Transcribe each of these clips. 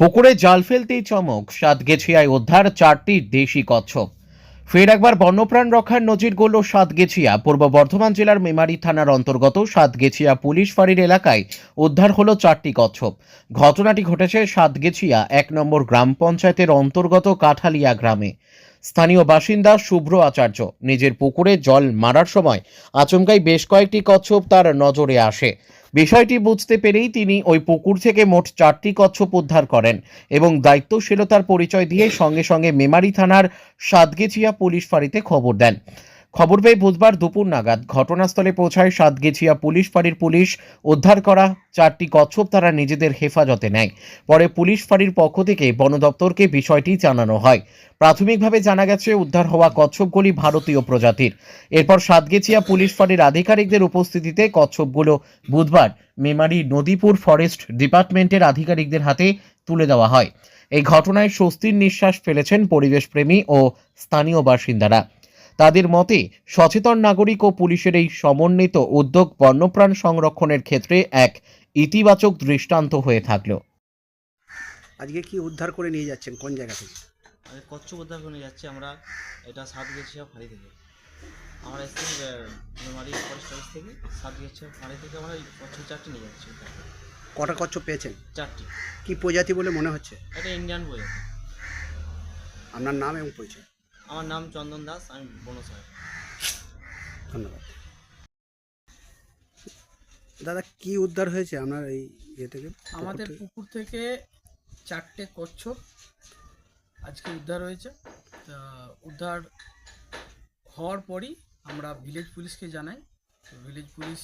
পুকুরে জাল ফেলতেই চমক সাতগেছিয়ায় উদ্ধার চারটি দেশি কচ্ছপ। ফের একবার বন্যপ্রাণ রক্ষার নজির গড়ল সাতগেছিয়া পূর্ব বর্ধমান জেলার মেমারি থানার অন্তর্গত সাতগেছিয়া পুলিশ ফাঁড়ির এলাকায় উদ্ধার হলো চারটি কচ্ছপ। ঘটনাটি ঘটেছে সাতগেছিয়া এক নম্বর গ্রাম পঞ্চায়েতের অন্তর্গত কাঠালিয়া গ্রামে। স্থানীয় বাসিন্দা শুভ্র আচার্য নিজের পুকুরে জল মারার সময় আচমকাই বেশ কয়েকটি কচ্ছপ তার নজরে আসে। বিষয়টি বুঝতে পেরেই তিনি ওই পুকুর থেকে মোট চারটি কচ্ছপ উদ্ধার করেন এবং দায়িত্বশীলতার পরিচয় দিয়ে সঙ্গে সঙ্গে মেমারি থানার সাতগেছিয়া পুলিশ ফাঁড়িতে খবর দেন। খবর পেয়ে বুধবার দুপুর নাগাদ ঘটনাস্থলে পৌঁছায় সাতগেছিয়া পুলিশ ফাঁড়ির পুলিশ উদ্ধার করা চারটি কচ্ছপ তারা নিজেদের হেফাজতে নেয়। পরে পুলিশ ফাঁড়ির পক্ষ থেকে বন দপ্তরকে বিষয়টি জানানো হয়। প্রাথমিকভাবে জানা গেছে, উদ্ধার হওয়া কচ্ছপগুলি ভারতীয় প্রজাতির। এরপর সাতগেছিয়া পুলিশ ফাঁড়ির আধিকারিকদের উপস্থিতিতে কচ্ছপগুলো বুধবার মেমারি নদীপুর ফরেস্ট ডিপার্টমেন্টের আধিকারিকদের হাতে তুলে দেওয়া হয়। এই ঘটনায় স্বস্তির নিঃশ্বাস ফেলেছেন পরিবেশপ্রেমী ও স্থানীয় বাসিন্দারা। তাদের মতে সচেতন নাগরিক ও পুলিশের এই সমন্বিত উদ্যোগ বন্যপ্রাণ সংরক্ষণের ক্ষেত্রে এক ইতিবাচক দৃষ্টান্ত হয়ে থাকল। আজকে কি উদ্ধার করে নিয়ে যাচ্ছেন? কোন জায়গা থেকে? কচ্ছপ উদ্ধার করে নিয়ে যাচ্ছি আমরা। এটা সাত গেছিয়া ফাঁড়ি থেকে। আমরা এসেছি মেমারি ফরেস্ট অফিস থেকে সাত গেছিয়া ফাঁড়ি থেকে আমরা এই কচ্ছপ চারটি নিয়ে যাচ্ছি। কটা কচ্ছপ পেয়েছেন? চারটি। কি প্রজাতি বলে মনে হচ্ছে? এটা ইন্ডিয়ান বই আপনার নাম এবং পরিচয়? আমার নাম চন্দন দাস আমি বনসাহেব ধন্যবাদ। দাদা কি উদ্ধার হয়েছে আপনার এই ইয়ে থেকে? আমাদের পুকুর থেকে? চারটে কচ্ছপ আজকে উদ্ধার হয়েছে। তা উদ্ধার হওয়ার পরই আমরা ভিলেজ পুলিশকে জানাই। ভিলেজ পুলিশ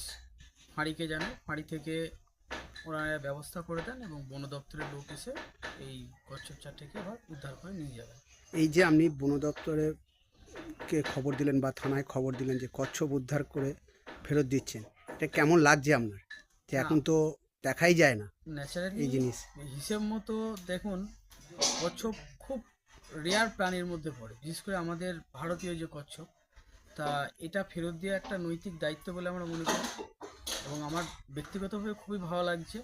ফাঁড়িকে জানাই। ফাঁড়ি থেকে ওনারা ব্যবস্থা করে দেন এবং বন দপ্তরের লোক এসে এই কচ্ছপ চারটেকে আবার উদ্ধার করে নিয়ে যাবেন। এই যে আপনি বন দপ্তরে কে খবর দিলেন বা থানায় খবর দিলেন যে কচ্ছপ উদ্ধার করে ফেরত দিচ্ছেন এটা কেমন লাগছে আপনার? যে এখন তো দেখাই যায় না ন্যাচারালি এই জিনিস। হিসেব মতো দেখুন কচ্ছপ খুব রেয়ার প্রাণীর মধ্যে পড়ে। বিশেষ করে আমাদের ভারতীয় যে কচ্ছপ তা এটা ফেরত দেওয়া একটা নৈতিক দায়িত্ব বলে আমরা মনে করি। এবং আমার ব্যক্তিগতভাবে খুবই ভালো লাগছে।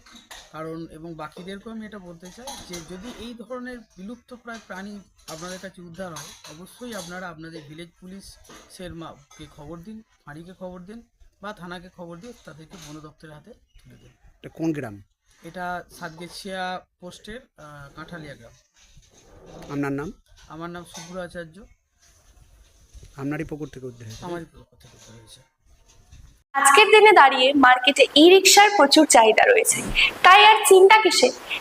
কারণ এবং বাকিদেরকেও আমি এটা বলতে চাই যে যদি এই ধরনের বিলুপ্ত প্রায় প্রাণী আপনাদের কাছে উদ্ধার হয় অবশ্যই আপনারা আপনাদের ভিলেজ পুলিশের মা- কে খবর দিন ফাঁড়িকে খবর দিন বা থানাকে খবর দিয়ে তাদেরকে বন দপ্তরের হাতে তুলে দিন। এটা কোন গ্রাম? এটা সাতগেছিয়া পোস্টের কাঁঠালিয়া গ্রাম। আপনার নাম? আমার নাম শুভ্র আচার্য আপনারই পুকুর থেকে উদ্ধার হয়েছে আমারই পক্ষ থেকে উদ্ধার হয়েছে। আজকের দিনে দাঁড়িয়ে মার্কেটে ই রিক্সার প্রচুর চাহিদা রয়েছে। তাই আর চিন্তা কিসে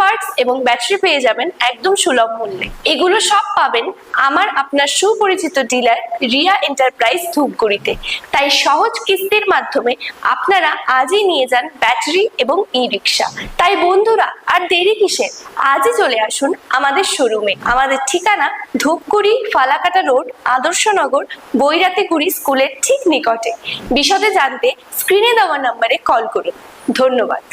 পার্টস এবং ব্যাটারি পেয়ে যাবেন একদম সুলভ মূল্যে। এগুলো সব পাবেন আমার আপনার সুপরিচিত ডিলার রিয়া এন্টারপ্রাইজ ধূপগুড়িতে। তাই সহজ কিস্তির মাধ্যমে আপনারা আজই নিয়ে যান ব্যাটারি এবং ই রিক্সা তাই বন্ধুরা, আর দেরি কিসের? আজই চলে আসুন আমাদের শোরুমে আমাদের ঠিকানা ধূপগুড়ি ফালাকাটা রোড আদর্শনগর বৈরাতিগুড়ি স্কুলের ঠিক নিকটে। বিশদে জানতে স্ক্রিনে দেওয়া নম্বরে কল করুন। ধন্যবাদ।